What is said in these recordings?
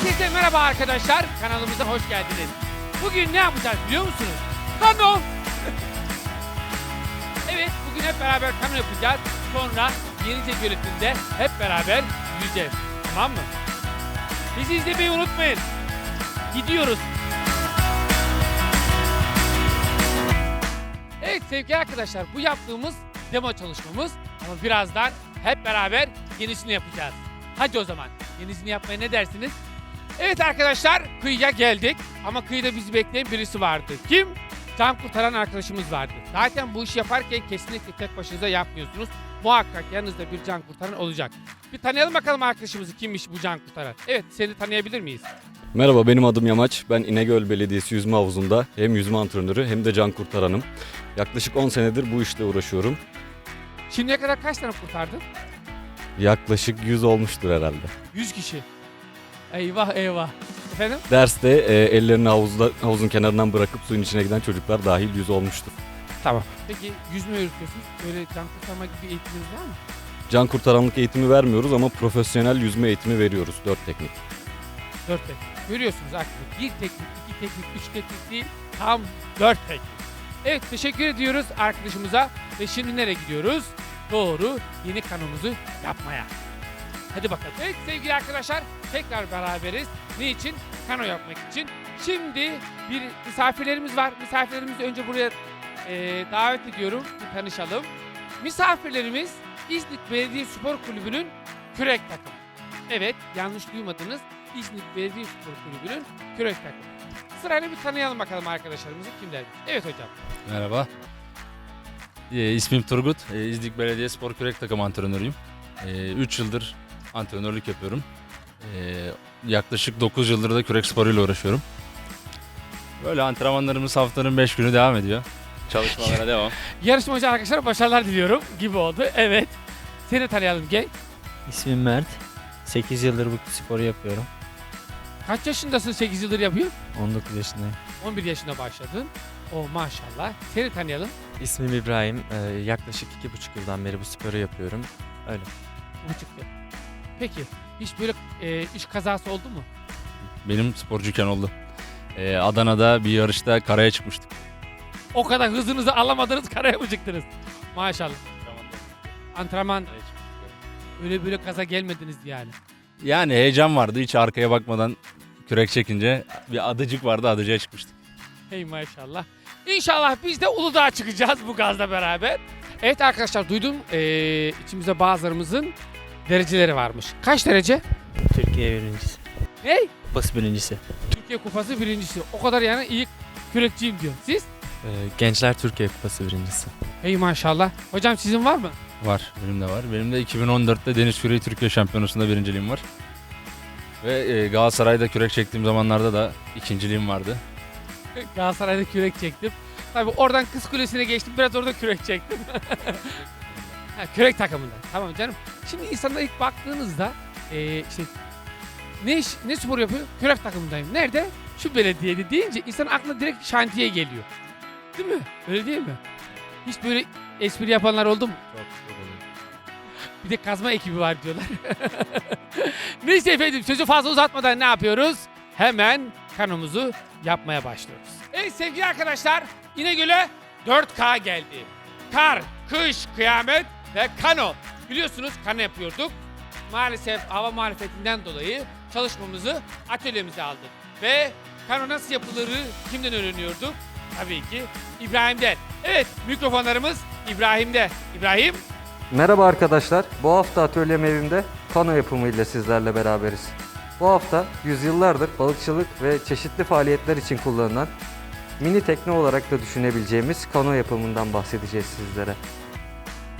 Herkese merhaba arkadaşlar. Kanalımıza hoş geldiniz. Bugün ne yapacağız biliyor musunuz? Kano. evet bugün hep beraber kano yapacağız. Sonra Yenice Gölü'nde hep beraber yüzeceğiz. Tamam mı? Bizi izlemeyi unutmayın. Gidiyoruz. Evet sevgili arkadaşlar bu yaptığımız demo çalışmamız ama birazdan hep beraber yenisini yapacağız. Hadi o zaman yenisini yapmaya ne dersiniz? Evet arkadaşlar kıyıya geldik ama kıyıda bizi bekleyen birisi vardı. Kim? Can kurtaran arkadaşımız vardı. Zaten bu işi yaparken kesinlikle tek başınıza yapmıyorsunuz. Muhakkak yanınızda bir can kurtaran olacak. Bir tanıyalım bakalım arkadaşımızı kimmiş bu can kurtaran. Evet seni tanıyabilir miyiz? Merhaba benim adım Yamaç. Ben İnegöl Belediyesi Yüzme Havuzu'nda hem yüzme antrenörü hem de can kurtaranım. Yaklaşık 10 senedir bu işle uğraşıyorum. Şimdiye kadar kaç tane kurtardın? Yaklaşık 100 olmuştur herhalde. 100 kişi. Eyvah eyvah. Efendim? Derste e, ellerini havuzda, havuzun kenarından bırakıp suyun içine giden çocuklar dahil 100 olmuştur. Tamam. Peki yüzme öğretiyorsunuz. Böyle can kurtarma gibi eğitiminiz var mı? Can kurtaranlık eğitimi vermiyoruz ama profesyonel yüzme eğitimi veriyoruz. 4 teknik. Dört teknik. Görüyorsunuz aklında. Bir teknik, iki teknik, üç teknik değil. Tam dört teknik. Evet teşekkür ediyoruz arkadaşımıza. Ve şimdi nereye gidiyoruz? Doğru yeni kanalımızı yapmaya. Hadi bakalım. Evet sevgili arkadaşlar tekrar beraberiz. Ne için? Kano yapmak için. Şimdi bir misafirlerimiz var. Misafirlerimizi önce buraya e, davet ediyorum. Bir tanışalım. Misafirlerimiz İznik Belediye Spor Kulübü'nün kürek takımı. Evet yanlış duymadınız. İznik Belediye Spor Kulübü'nün kürek takımı. Sırayla bir tanıyalım bakalım arkadaşlarımızı kimler? Evet hocam. Merhaba. Ee, ismim Turgut. Ee, İznik Belediye Spor Kürek Takım antrenörüyüm. 3 yıldır antrenörlük yapıyorum. Ee, yaklaşık 9 yıldır da kürek sporuyla uğraşıyorum. Böyle antrenmanlarımız haftanın 5 günü devam ediyor. Çalışmalara devam. Yarışmacı arkadaşlara başarılar diliyorum gibi oldu. Evet. Seni tanıyalım gel. İsmim Mert. 8 yıldır bu sporu yapıyorum. Kaç yaşındasın 8 yıldır yapıyorsun? 19 yaşındayım. 11 yaşında başladın. O maşallah. Seni tanıyalım. İsmim İbrahim. Ee, yaklaşık iki buçuk yıldan beri bu sporu yapıyorum. Öyle. Bu çıktı. Peki hiç böyle e, iş kazası oldu mu? Benim sporcuyken oldu. Ee, Adana'da bir yarışta karaya çıkmıştık. O kadar hızınızı alamadınız karaya mı çıktınız? Maşallah. Antrenman öyle böyle kaza gelmediniz yani. Yani heyecan vardı. Hiç arkaya bakmadan kürek çekince bir adacık vardı adacığa çıkmıştık. Hey maşallah. İnşallah biz de Uludağ'a çıkacağız bu gazla beraber. Evet arkadaşlar duydum ee, içimizde bazılarımızın dereceleri varmış. Kaç derece? Türkiye birincisi. Ne? Kupası birincisi. Türkiye Kupası birincisi. O kadar yani iyi kürekçiyim diyor. Siz? Ee, Gençler Türkiye Kupası birincisi. Hey maşallah. Hocam sizin var mı? Var. Benim de var. Benim de 2014'te Deniz Küreği Türkiye Şampiyonası'nda birinciliğim var. Ve e, Galatasaray'da kürek çektiğim zamanlarda da ikinciliğim vardı. Galatasaray'da kürek çektim. Tabii oradan Kız Kulesi'ne geçtim. Biraz orada kürek çektim. ha, kürek takımında. Tamam canım. Şimdi insanlar ilk baktığınızda eee işte ne iş, ne spor yapıyor? Kürek takımındayım. Nerede? Şu belediyede deyince insan aklına direkt şantiye geliyor. Değil mi? Öyle değil mi? Hiç böyle espri yapanlar oldu mu? Bir de kazma ekibi var diyorlar. Neyse efendim sözü fazla uzatmadan ne yapıyoruz? Hemen kanomuzu yapmaya başlıyoruz. Evet sevgili arkadaşlar İnegöl'e 4K geldi. Kar, kış, kıyamet ve kano. Biliyorsunuz kano yapıyorduk. Maalesef hava muhalefetinden dolayı çalışmamızı atölyemize aldık. Ve kano nasıl yapılırı kimden öğreniyorduk? Tabii ki İbrahim'den. Evet mikrofonlarımız İbrahim'de. İbrahim Merhaba arkadaşlar. Bu hafta atölyem evimde kano yapımıyla sizlerle beraberiz. Bu hafta yüzyıllardır balıkçılık ve çeşitli faaliyetler için kullanılan mini tekne olarak da düşünebileceğimiz kano yapımından bahsedeceğiz sizlere.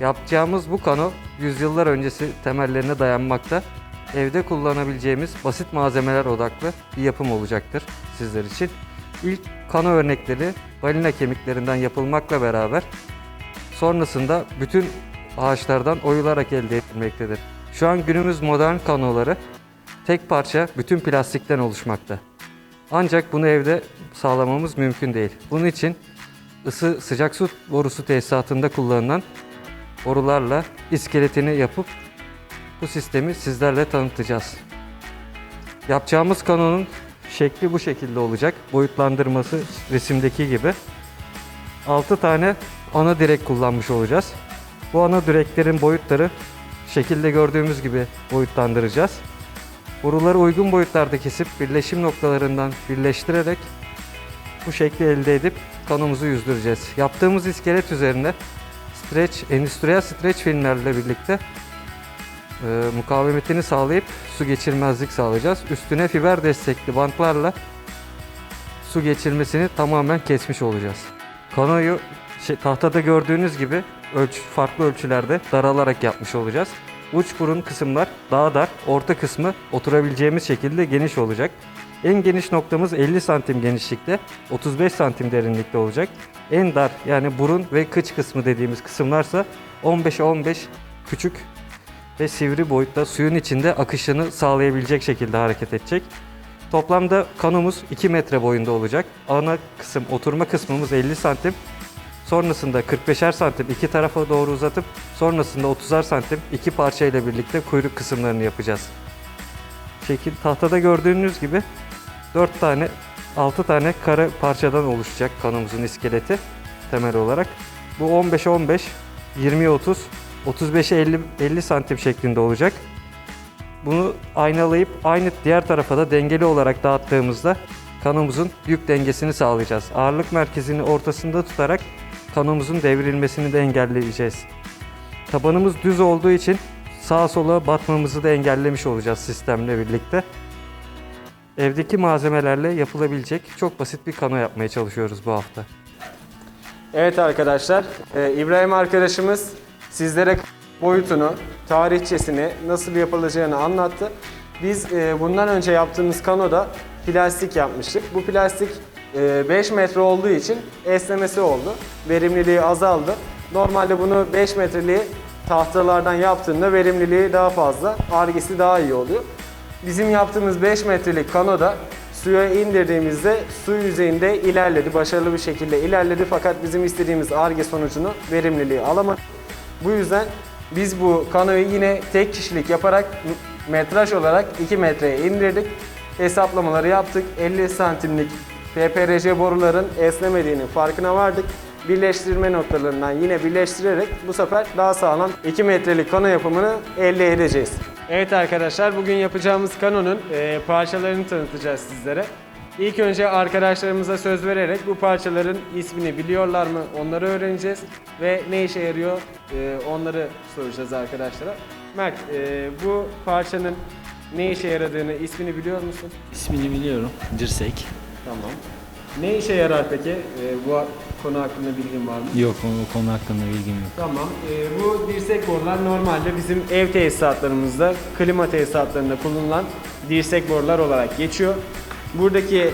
Yapacağımız bu kano yüzyıllar öncesi temellerine dayanmakta. Evde kullanabileceğimiz basit malzemeler odaklı bir yapım olacaktır sizler için. İlk kano örnekleri balina kemiklerinden yapılmakla beraber sonrasında bütün ağaçlardan oyularak elde edilmektedir. Şu an günümüz modern kanoları tek parça bütün plastikten oluşmakta. Ancak bunu evde sağlamamız mümkün değil. Bunun için ısı sıcak su borusu tesisatında kullanılan borularla iskeletini yapıp bu sistemi sizlerle tanıtacağız. Yapacağımız kanonun şekli bu şekilde olacak. Boyutlandırması resimdeki gibi. 6 tane ana direk kullanmış olacağız. Bu ana direklerin boyutları şekilde gördüğümüz gibi boyutlandıracağız. Boruları uygun boyutlarda kesip birleşim noktalarından birleştirerek bu şekli elde edip kanımızı yüzdüreceğiz. Yaptığımız iskelet üzerine streç, endüstriyel streç filmlerle birlikte e, mukavemetini sağlayıp su geçirmezlik sağlayacağız. Üstüne fiber destekli bantlarla su geçirmesini tamamen kesmiş olacağız. Kanoyu şey, tahtada gördüğünüz gibi ölçü, farklı ölçülerde daralarak yapmış olacağız. Uç burun kısımlar daha dar, orta kısmı oturabileceğimiz şekilde geniş olacak. En geniş noktamız 50 santim genişlikte, 35 santim derinlikte olacak. En dar yani burun ve kıç kısmı dediğimiz kısımlarsa 15'e 15 küçük ve sivri boyutta suyun içinde akışını sağlayabilecek şekilde hareket edecek. Toplamda kanımız 2 metre boyunda olacak. Ana kısım, oturma kısmımız 50 santim. Sonrasında 45'er santim iki tarafa doğru uzatıp sonrasında 30'ar santim iki parça ile birlikte kuyruk kısımlarını yapacağız. Şekil tahtada gördüğünüz gibi 4 tane 6 tane kare parçadan oluşacak kanımızın iskeleti temel olarak. Bu 15'e 15, 20'ye 30, 35'e 50, 50 santim şeklinde olacak. Bunu aynalayıp aynı diğer tarafa da dengeli olarak dağıttığımızda kanımızın yük dengesini sağlayacağız. Ağırlık merkezini ortasında tutarak kanımızın devrilmesini de engelleyeceğiz. Tabanımız düz olduğu için sağa sola batmamızı da engellemiş olacağız sistemle birlikte. Evdeki malzemelerle yapılabilecek çok basit bir kano yapmaya çalışıyoruz bu hafta. Evet arkadaşlar, e, İbrahim arkadaşımız sizlere boyutunu, tarihçesini, nasıl yapılacağını anlattı. Biz e, bundan önce yaptığımız kanoda plastik yapmıştık. Bu plastik e, 5 metre olduğu için esnemesi oldu. Verimliliği azaldı. Normalde bunu 5 metreliği tahtalardan yaptığında verimliliği daha fazla, argesi daha iyi oluyor. Bizim yaptığımız 5 metrelik kanoda suya indirdiğimizde su yüzeyinde ilerledi, başarılı bir şekilde ilerledi fakat bizim istediğimiz arge sonucunu, verimliliği alamadık. Bu yüzden biz bu kanoyu yine tek kişilik yaparak metraj olarak 2 metreye indirdik. Hesaplamaları yaptık. 50 santimlik PPRC boruların esnemediğinin farkına vardık. Birleştirme noktalarından yine birleştirerek bu sefer daha sağlam 2 metrelik kano yapımını elde edeceğiz. Evet arkadaşlar bugün yapacağımız kanonun e, parçalarını tanıtacağız sizlere. İlk önce arkadaşlarımıza söz vererek bu parçaların ismini biliyorlar mı onları öğreneceğiz ve ne işe yarıyor e, onları soracağız arkadaşlara. Mert e, bu parçanın ne işe yaradığını ismini biliyor musun? İsmini biliyorum. Dirsek. Tamam. Ne işe yarar peki? E, bu konu hakkında bilgin var mı? Yok o konu hakkında bilgim yok. Tamam. Ee, bu dirsek borular normalde bizim ev tesisatlarımızda, klima tesisatlarında kullanılan dirsek borular olarak geçiyor. Buradaki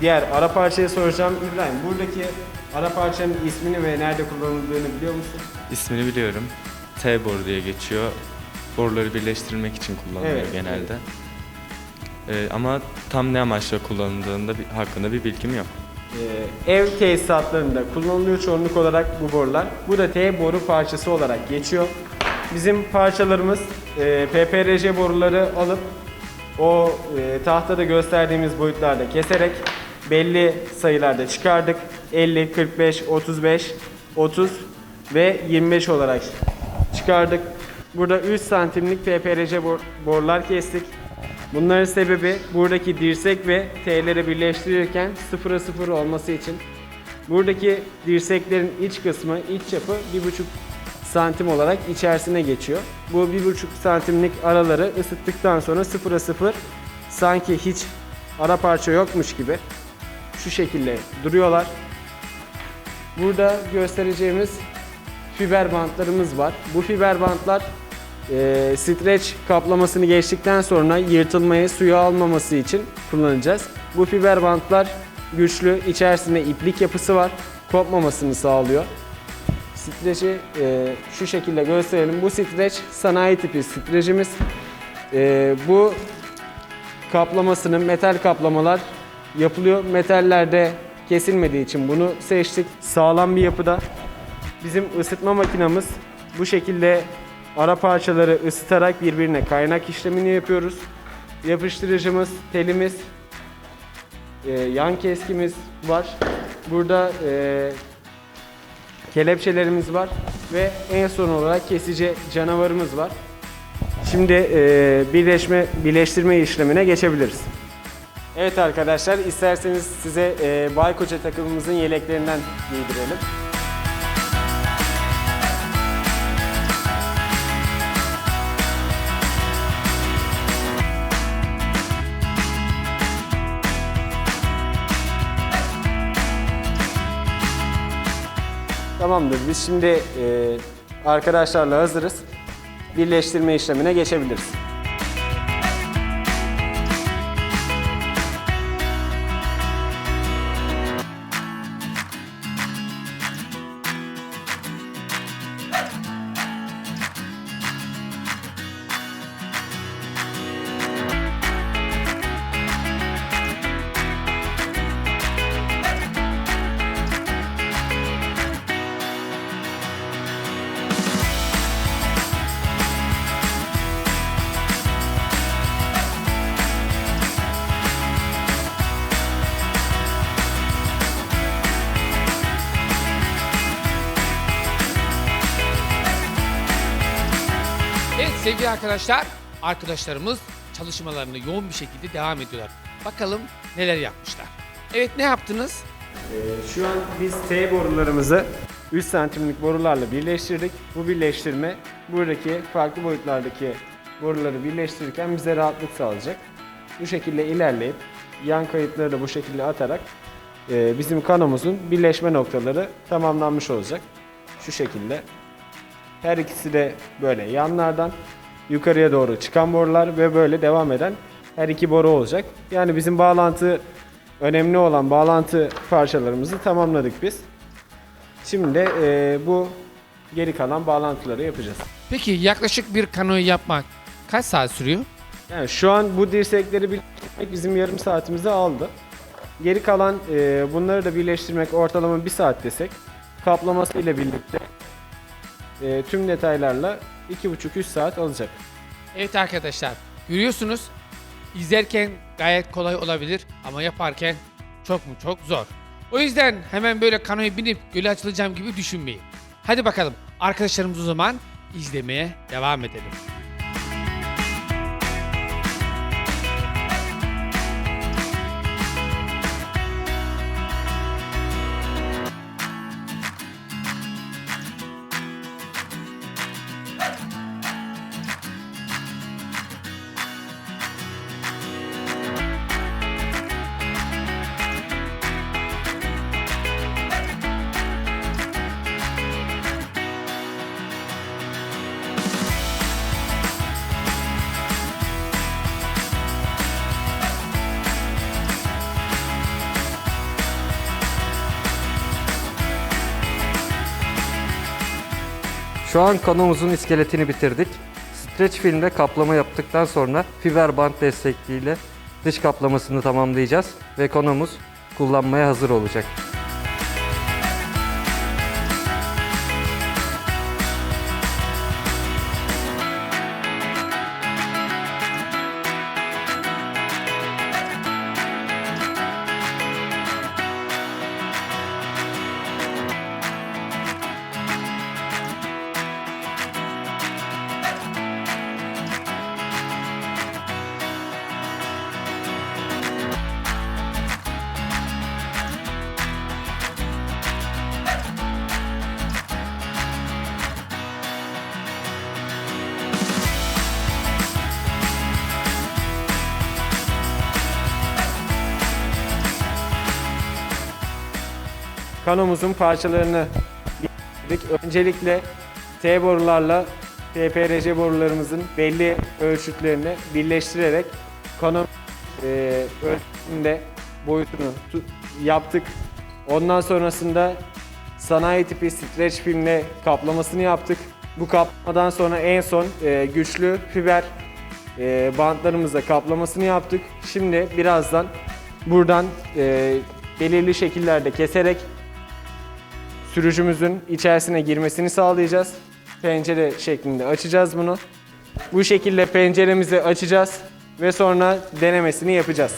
diğer ara parçayı soracağım. İbrahim, buradaki ara parçanın ismini ve nerede kullanıldığını biliyor musun? İsmini biliyorum. T boru diye geçiyor. Boruları birleştirmek için kullanılıyor Evet, genelde. Ee, ama tam ne amaçla kullanıldığında bir, hakkında bir bilgim yok. Ee, ev tesisatlarında kullanılıyor çoğunluk olarak bu borular. Bu da T boru parçası olarak geçiyor. Bizim parçalarımız e, PPRC boruları alıp o e, tahtada gösterdiğimiz boyutlarda keserek belli sayılarda çıkardık. 50, 45, 35, 30 ve 25 olarak çıkardık. Burada 3 santimlik PPRC bor- borular kestik. Bunların sebebi buradaki dirsek ve T'leri birleştirirken sıfıra sıfır olması için. Buradaki dirseklerin iç kısmı, iç çapı 1,5 santim olarak içerisine geçiyor. Bu 1,5 santimlik araları ısıttıktan sonra sıfıra sıfır sanki hiç ara parça yokmuş gibi şu şekilde duruyorlar. Burada göstereceğimiz fiber bantlarımız var. Bu fiber bantlar e, streç kaplamasını geçtikten sonra yırtılmayı suya almaması için kullanacağız. Bu fiber bantlar güçlü, içerisinde iplik yapısı var. Kopmamasını sağlıyor. Streçi e, şu şekilde gösterelim. Bu streç sanayi tipi streçimiz. E, bu kaplamasının metal kaplamalar yapılıyor. Metallerde kesilmediği için bunu seçtik. Sağlam bir yapıda. Bizim ısıtma makinamız bu şekilde ara parçaları ısıtarak birbirine kaynak işlemini yapıyoruz. yapıştırıcımız, telimiz, e, yan keskimiz var. Burada e, kelepçelerimiz var ve en son olarak kesici canavarımız var. Şimdi e, birleşme birleştirme işlemine geçebiliriz. Evet arkadaşlar isterseniz size e, Baykoça takımımızın yeleklerinden giydirelim. Tamamdır. Biz şimdi e, arkadaşlarla hazırız. Birleştirme işlemine geçebiliriz. Evet sevgili arkadaşlar, arkadaşlarımız çalışmalarını yoğun bir şekilde devam ediyorlar. Bakalım neler yapmışlar. Evet ne yaptınız? Ee, Şu an biz T borularımızı 3 santimlik borularla birleştirdik. Bu birleştirme buradaki farklı boyutlardaki boruları birleştirirken bize rahatlık sağlayacak. Bu şekilde ilerleyip yan kayıtları da bu şekilde atarak e, bizim kanomuzun birleşme noktaları tamamlanmış olacak. Şu şekilde. Her ikisi de böyle yanlardan yukarıya doğru çıkan borular ve böyle devam eden her iki boru olacak. Yani bizim bağlantı önemli olan bağlantı parçalarımızı tamamladık biz. Şimdi de e, bu geri kalan bağlantıları yapacağız. Peki yaklaşık bir kanoyu yapmak kaç saat sürüyor? Yani şu an bu dirsekleri birleştirmek bizim yarım saatimizi aldı. Geri kalan e, bunları da birleştirmek ortalama bir saat desek kaplaması ile birlikte e, tüm detaylarla 2,5-3 saat alacak. Evet arkadaşlar görüyorsunuz izlerken gayet kolay olabilir ama yaparken çok mu çok zor. O yüzden hemen böyle kanoya binip göle açılacağım gibi düşünmeyin. Hadi bakalım arkadaşlarımız o zaman izlemeye devam edelim. Şu an kanomuzun iskeletini bitirdik. Streç filmde kaplama yaptıktan sonra fiber bant desteğiyle dış kaplamasını tamamlayacağız ve konumuz kullanmaya hazır olacak. Kanomuzun parçalarını birleştirdik. Öncelikle T borularla TPRC borularımızın belli ölçütlerini birleştirerek kanom e, ölçüsünde boyutunu tu- yaptık. Ondan sonrasında sanayi tipi streç filmle kaplamasını yaptık. Bu kaplamadan sonra en son e, güçlü fiber e, bantlarımızla kaplamasını yaptık. Şimdi birazdan buradan e, belirli şekillerde keserek sürücümüzün içerisine girmesini sağlayacağız. Pencere şeklinde açacağız bunu. Bu şekilde penceremizi açacağız ve sonra denemesini yapacağız.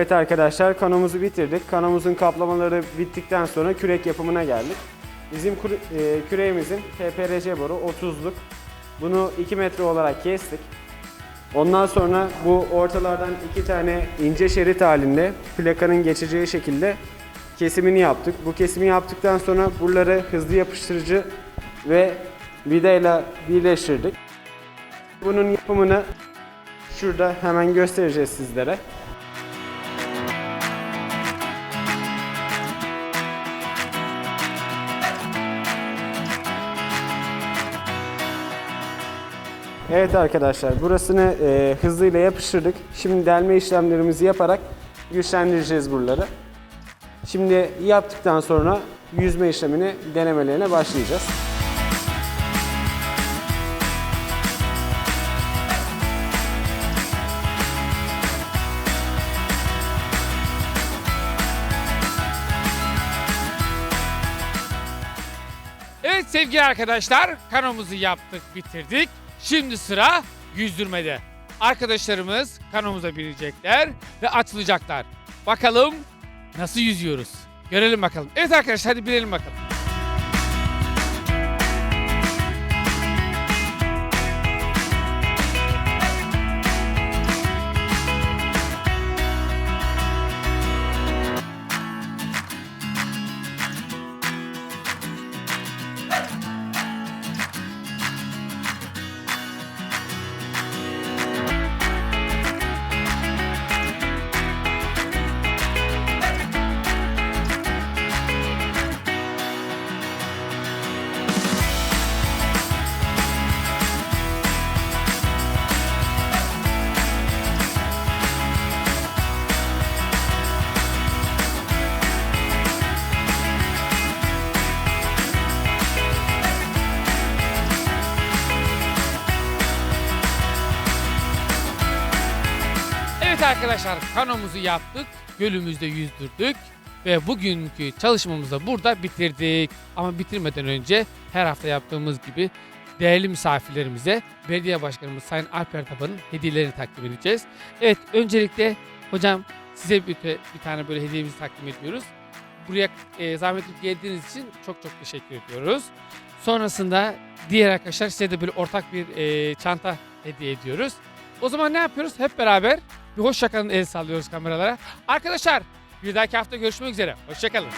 Evet arkadaşlar kanomuzu bitirdik. Kanomuzun kaplamaları bittikten sonra kürek yapımına geldik. Bizim e, küreğimizin PPRC boru 30'luk. Bunu 2 metre olarak kestik. Ondan sonra bu ortalardan iki tane ince şerit halinde plakanın geçeceği şekilde kesimini yaptık. Bu kesimi yaptıktan sonra buraları hızlı yapıştırıcı ve vidayla birleştirdik. Bunun yapımını şurada hemen göstereceğiz sizlere. Evet arkadaşlar burasını e, hızlıyla yapıştırdık. Şimdi delme işlemlerimizi yaparak güçlendireceğiz buraları. Şimdi yaptıktan sonra yüzme işlemini denemelerine başlayacağız. Evet sevgili arkadaşlar kanomuzu yaptık bitirdik. Şimdi sıra yüzdürmede. Arkadaşlarımız kanomuza binecekler ve açılacaklar. Bakalım nasıl yüzüyoruz? Görelim bakalım. Evet arkadaşlar hadi binelim bakalım. Arkadaşlar kanomuzu yaptık. Gölümüzde yüzdürdük. Ve bugünkü çalışmamızı da burada bitirdik. Ama bitirmeden önce her hafta yaptığımız gibi değerli misafirlerimize belediye başkanımız Sayın Alper Taban'ın hediyelerini takdim edeceğiz. Evet öncelikle hocam size bir, bir tane böyle hediyemizi takdim ediyoruz. Buraya e, zahmet geldiğiniz için çok çok teşekkür ediyoruz. Sonrasında diğer arkadaşlar size de böyle ortak bir e, çanta hediye ediyoruz. O zaman ne yapıyoruz? Hep beraber bir hoşçakalın el sallıyoruz kameralara. Arkadaşlar bir dahaki hafta görüşmek üzere. Hoşçakalın.